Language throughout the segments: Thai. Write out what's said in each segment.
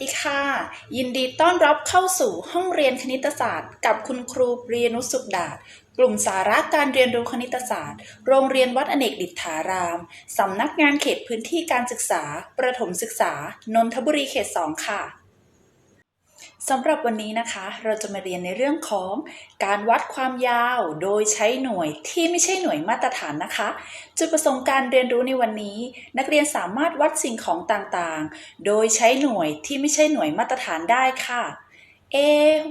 ดีค่ะ ยินดีต้อนรับเข้าสู่ห้องเรียนคณิตศาสตร์ กับคุณครูปรียนุสุขดาษกลุ่มสาระการเรียนรู้คณิตศาสตร์ โรงเรียนวัดอเนกดิษฐาราม สำนักงานเขตพื้นที่การศึกษา ประถมศึกษา นนทบุรีเขต 2 ค่ะ สำหรับวันนี้นะคะ เราจะมาเรียนในเรื่องของการวัดความยาวโดยใช้หน่วยที่ไม่ใช่หน่วยมาตรฐานนะคะ จุดประสงค์การเรียนรู้ในวันนี้ นักเรียนสามารถวัดสิ่งของต่างๆ โดยใช้หน่วยที่ไม่ใช่หน่วยมาตรฐานได้ค่ะ เอ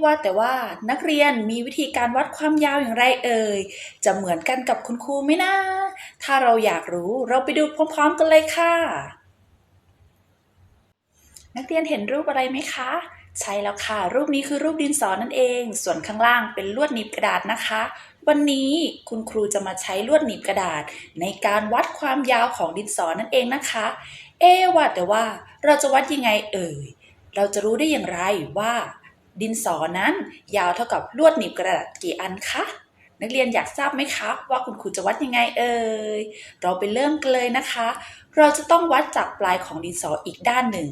ว่าแต่ว่านักเรียนมีวิธีการวัดความยาวอย่างไรเอ่ยจะเหมือนกันกับคุณครูไหมนะ ถ้าเราอยากรู้เราไปดูพร้อม ๆ กันเลยค่ะ นักเรียนเห็นรูปอะไรไหมคะ ใช่แล้วค่ะ รูปนี้คือรูปดินสอนั่นเอง ส่วนข้างล่างเป็นลวดหนีบกระดาษนะคะ วันนี้คุณครูจะมาใช้ลวดหนีบกระดาษ ในการวัดความยาวของดินสอนั่นเองนะคะ เอว่าแต่ว่าเราจะวัดยังไงเอ่ย เราจะรู้ได้อย่างไรว่า ดินสอนั้นยาวเท่ากับลวดหนีบกระดาษกี่อันคะนักเรียนอยากทราบไหมคะว่าคุณครูจะวัดยังไงเอ่ย เราไปเริ่มกันเลยนะคะ เราจะต้องวัดจากปลายของดินสออีกด้านหนึ่ง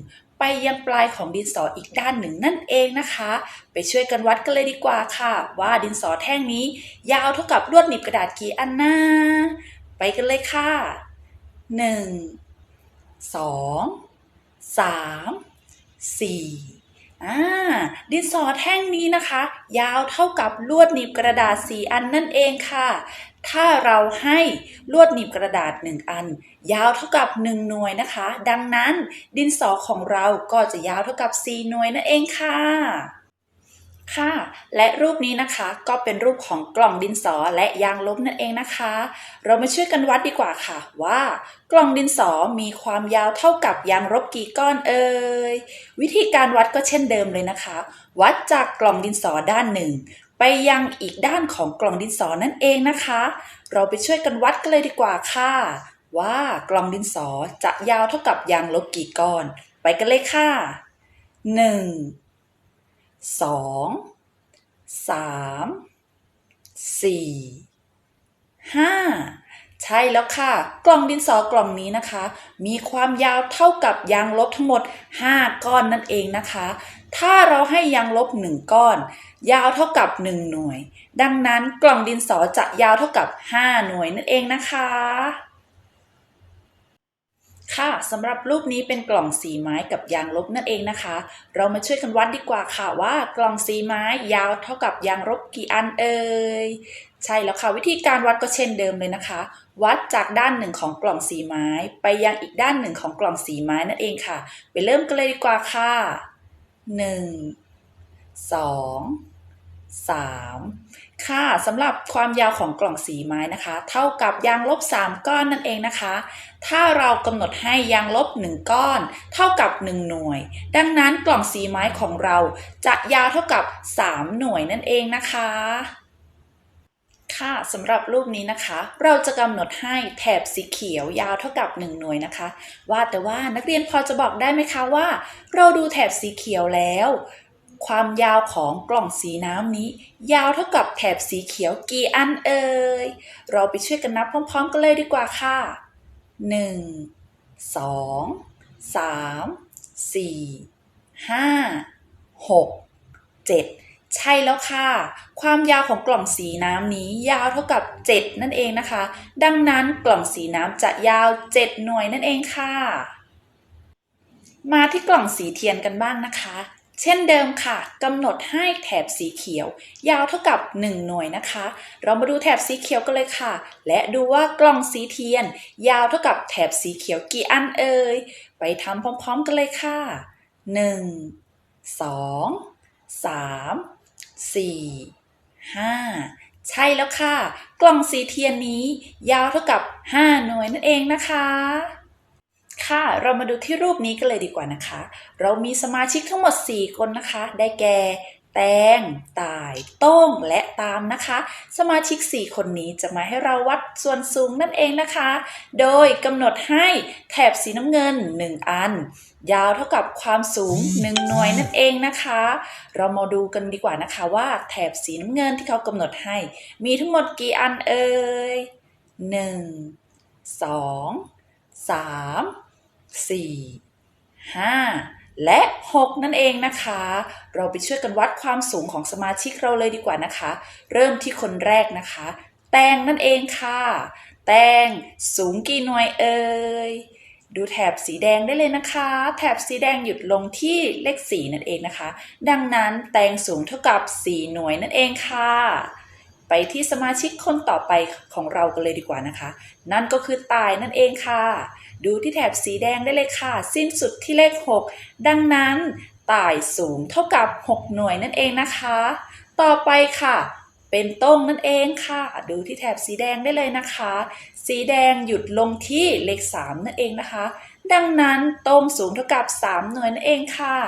ไปยังปลายของดินสออีกด้านหนึ่งนั่นเองนะคะ ไปช่วยกันวัดกันเลยดีกว่าค่ะ ว่าดินสอแท่งนี้ ยาวเท่ากับลวดหนีบกระดาษกี่อันนะไปกันเลยค่ะหนึ่งส อ่าดินสอแท่งนี้นะคะ ยาวเท่ากับลวดหนีบกระดาษสี่อันนั่นเองค่ะ ถ้าเราให้ลวดหนีบกระดาษ 1 อัน ยาวเท่ากับ 1 หน่วยนะคะ ดังนั้นดินสอของเราก็จะยาวเท่ากับ 4 หน่วยนั่นเองค่ะ ค่ะ และรูปนี้นะคะก็เป็นรูปของกล่องดินสอและยางลบนั่นเองนะคะ เรามาช่วยกันวัดดีกว่าค่ะว่า กล่องดินสอมีความยาวเท่ากับยางลบกี่ก้อนเอ่ยวิธีการวัดก็เช่นเดิมเลยนะคะ วัดจากกล่องดินสอด้านหนึ่ง ไปยังอีกด้านของกล่องดินสอนั่นเองนะคะ เราไปช่วยกันวัดกันเลยดีกว่าค่ะ ว่ากล่องดินสอจะยาวเท่ากับยางลบกี่ก้อน ไปกันเลยค่ะหนึ่ง สองสามสี่ห้าใช่แล้วค่ะ กล่องดินสอกล่องนี้นะคะ มีความยาวเท่ากับยางลบทั้งหมด 5 ก้อนนั่นเองนะคะ ถ้าเราให้ยางลบ 1 ก้อน ยาวเท่ากับ 1 หน่วย ดังนั้นกล่องดินสอจะยาวเท่ากับ 5 หน่วยนั่นเองนะคะ ค่ะสำหรับรูปนี้เป็นกล่องสีไม้กับยางลบนั่นเองนะคะ เรามาช่วยกันวัดดีกว่าค่ะว่ากล่องสีไม้ยาวเท่ากับยางลบกี่อันเอ่ยใช่แล้วค่ะวิธีการวัดก็เช่นเดิมเลยนะคะ วัดจากด้านหนึ่งของกล่องสีไม้ ไปยังอีกด้านหนึ่งของกล่องสีไม้นั่นเองค่ะ ไปเริ่มกันเลยดีกว่าค่ะหนึ่ งสามค่ะสำหรับความยาวของกล่องสีไม้นะคะ เท่ากับยางลบ 3 ก้อนนั่นเองนะคะ ถ้าเรากำหนดให้ยางลบ 1 ก้อน เท่ากับ 1 หน่วย ดังนั้นกล่องสีไม้ของเราจะยาวเท่ากับ 3 หน่วยนั่นเองนะคะค่ะสำหรับรูปนี้นะคะ เราจะกำหนดให้แถบสีเขียวยาวเท่ากับ 1 หน่วยนะคะ ว่าแต่ว่านักเรียนพอจะบอกได้ไหมคะว่า เราดูแถบสีเขียวแล้ว ความยาวของกล่องสีน้ำนี้ ยาวเท่ากับแถบสีเขียวกี่อันเอ่ย เราไปช่วยกันนับพร้อมๆกันเลยดีกว่าค่ะหนึ่งสองสามสี่ห้าหกเจ็ดใช่แล้วค่ะ ความยาวของกล่องสีน้ำนี้ยาวเท่ากับ 7 นั่นเองนะคะ ดังนั้นกล่องสีน้ำจะยาว 7 หน่วยนั่นเองค่ะ มาที่กล่องสีเทียนกันบ้างนะคะ เช่นเดิมค่ะกำหนดให้แถบสีเขียว ยาวเท่ากับ 1 หน่วยนะคะ เรามาดูแถบสีเขียวกันเลยค่ะ และดูว่ากล่องสีเทียน ยาวเท่ากับแถบสีเขียวกี่อันเอ่ยไปทำพร้อมๆกันเลยค่ะ 1 2 3 4 5 ใช่แล้วค่ะ กล่องสีเทียนนี้ ยาวเท่ากับ 5 หน่วยนั่นเองนะคะ ค่ะ เรามาดูที่รูปนี้กันเลยดีกว่านะคะ เรามีสมาชิกทั้งหมด 4 คนนะคะ ได้แก่แตงต่าย โต้ง และตามนะคะ สมาชิก 4 คนนี้จะมาให้เราวัดส่วนสูงนั่นเองนะคะ โดยกำหนดให้แถบสีน้ำเงิน 1 อัน ยาวเท่ากับความสูง 1 หน่วยนั่นเองนะคะ เรามาดูกันดีกว่านะคะว่าแถบสีน้ำเงินที่เขากำหนดให้ มีทั้งหมดกี่อันเอ่ยหนึ่ง สองสามสี่ห้าและ 6 นั่นเองนะคะ เราไปช่วยกันวัดความสูงของสมาชิกเราเลยดีกว่านะคะ เริ่มที่คนแรกนะคะ แตงนั่นเองค่ะ แตงสูงกี่หน่วยเอ่ยดูแถบสีแดงได้เลยนะคะ แถบสีแดงหยุดลงที่เลข4นั่นเองนะคะ ดังนั้นแตงสูงเท่ากับ 4 หน่วยนั่นเองค่ะ ไปที่สมาชิกคนต่อไปของเรากันเลยดีกว่านะคะ นั่นก็คือตายนั่นเองค่ะ ดูที่แถบสีแดงได้เลยค่ะ สิ้นสุดที่เลข 6 ดังนั้นตายสูงเท่ากับ 6 หน่วยนั่นเองนะคะ ต่อไปค่ะเป็นโต้งนั่นเองค่ะ ดูที่แถบสีแดงได้เลยนะคะ สีแดงหยุดลงที่เลข 3 นั่นเองนะคะ ดังนั้นโต้งสูงเท่ากับ 3 หน่วยนั่นเองค่ะ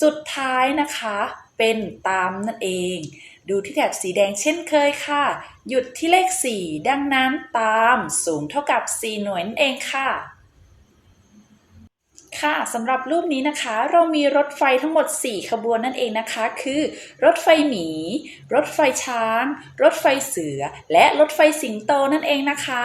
สุดท้ายนะคะเป็นตามนั่นเอง ดูที่แถบสีแดงเช่นเคยค่ะ หยุดที่เลข 4 ดังนั้นตามสูงเท่ากับ 4 หน่วยนั่นเองค่ะ ค่ะสำหรับรูปนี้นะคะ เรามีรถไฟทั้งหมด 4 ขบวนนั่นเองนะคะ คือ รถไฟหมี รถไฟช้าง รถไฟเสือ และรถไฟสิงโตนั่นเองนะคะ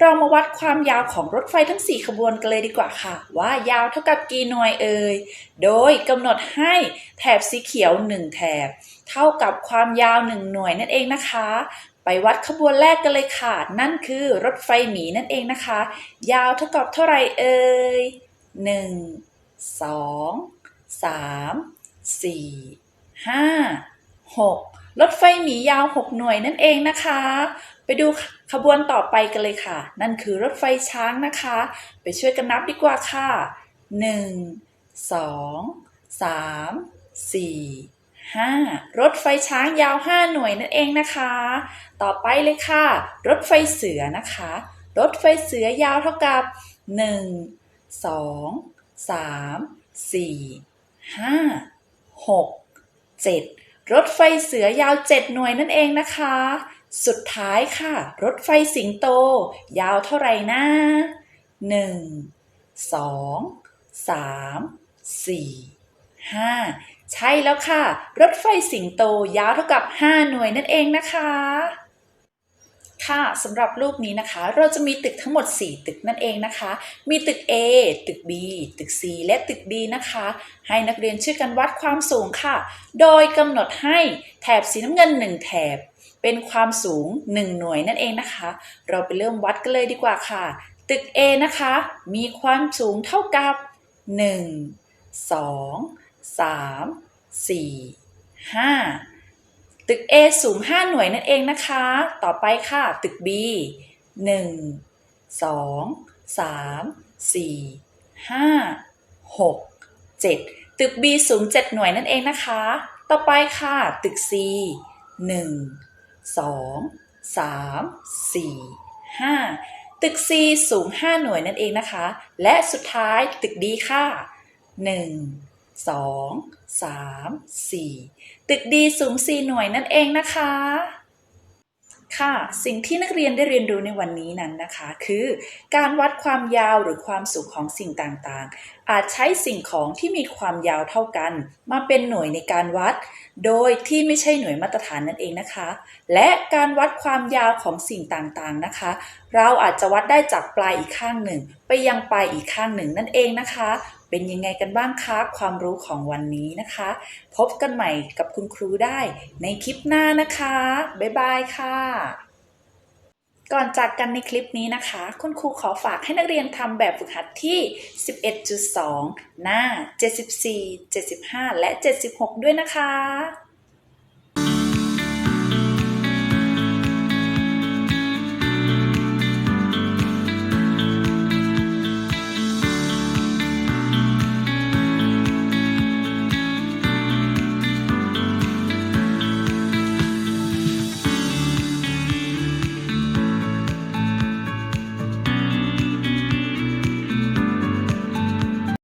เรามาวัดความยาวของรถไฟทั้ง 4 ขบวนกันเลยดีกว่าค่ะ ว่ายาวเท่ากับกี่หน่วยเอ่ยโดยกำหนดให้แถบสีเขียว 1 แถบ เท่ากับความยาว 1 หน่วยนั่นเองนะคะไปวัดขบวนแรกกันเลยค่ะ นั่นคือรถไฟหมีนั่นเองนะคะ ยาวเท่ากับเท่าไหร่เอ่ย หนึ่งสองสามสี่ห้าหกรถไฟหมียาวหกหน่วยนั่นเองนะคะ ไปดูขบวนต่อไปกันเลยค่ะ นั่นคือรถไฟช้างนะคะ ไปช่วยกันนับดีกว่าค่ะหนึ่งสองสามสี่ห้ารถไฟช้างยาวห้าหน่วยนั่นเองนะคะ ต่อไปเลยค่ะ รถไฟเสือนะคะ รถไฟเสือยาวเท่ากับหนึ่ง สองสามสี่ห้าหกเจ็ดรถไฟเสือยาวเจ็ดหน่วยนั่นเองนะคะ สุดท้ายค่ะ รถไฟสิงโต ยาวเท่าไหร่นะหนึ่งสองสามสี่ห้าใช่แล้วค่ะ รถไฟสิงโตยาวเท่ากับ 5 หน่วยนั่นเองนะคะ ค่ะสำหรับรูปนี้นะคะ เราจะมีตึกทั้งหมด 4 ตึกนั่นเองนะคะ มีตึก A ตึก B ตึก C และตึก D นะคะ ให้นักเรียนช่วยกันวัดความสูงค่ะ โดยกำหนดให้แถบสีน้ำเงิน 1 แถบ เป็นความสูง 1 หน่วยนั่นเองนะคะ เราไปเริ่มวัดกันเลยดีกว่าค่ะ ตึก A นะคะ มีความสูงเท่ากับ 1 2 3 4 5 ตึก A สูง 5 หน่วยนั่นเองนะคะ ต่อไปค่ะ ตึก B 1 2 3 4 5 6 7 ตึก B สูง 7 หน่วยนั่นเองนะคะ ต่อไปค่ะ ตึก C 1 2 3 4 5 ตึก C สูง 5 หน่วยนั่นเองนะคะ และสุดท้ายตึก D ค่ะ 1 สองสามสี่ตึกดีสูงสี่หน่วยนั่นเองนะคะ ค่ะ สิ่งที่นักเรียนได้เรียนรู้ในวันนี้นั้นนะคะ คือ การวัดความยาวหรือความสูงของสิ่งต่างๆ อาจใช้สิ่งของที่มีความยาวเท่ากัน มาเป็นหน่วยในการวัด โดยที่ไม่ใช่หน่วยมาตรฐานนั่นเองนะคะ และการวัดความยาวของสิ่งต่างๆนะคะ เราอาจจะวัดได้จากปลายอีกข้างหนึ่ง ไปยังปลายอีกข้างหนึ่งนั่นเองนะคะ เป็นยังไงกันบ้างคะความรู้ของวันนี้นะคะ พบกันใหม่กับคุณครูได้ในคลิปหน้านะคะ บ๊ายบายค่ะ ก่อนจากกันในคลิปนี้นะคะ คุณครูขอฝากให้นักเรียนทำแบบฝึกหัดที่ 11.2 หน้า 74 75 และ 76 ด้วยนะคะ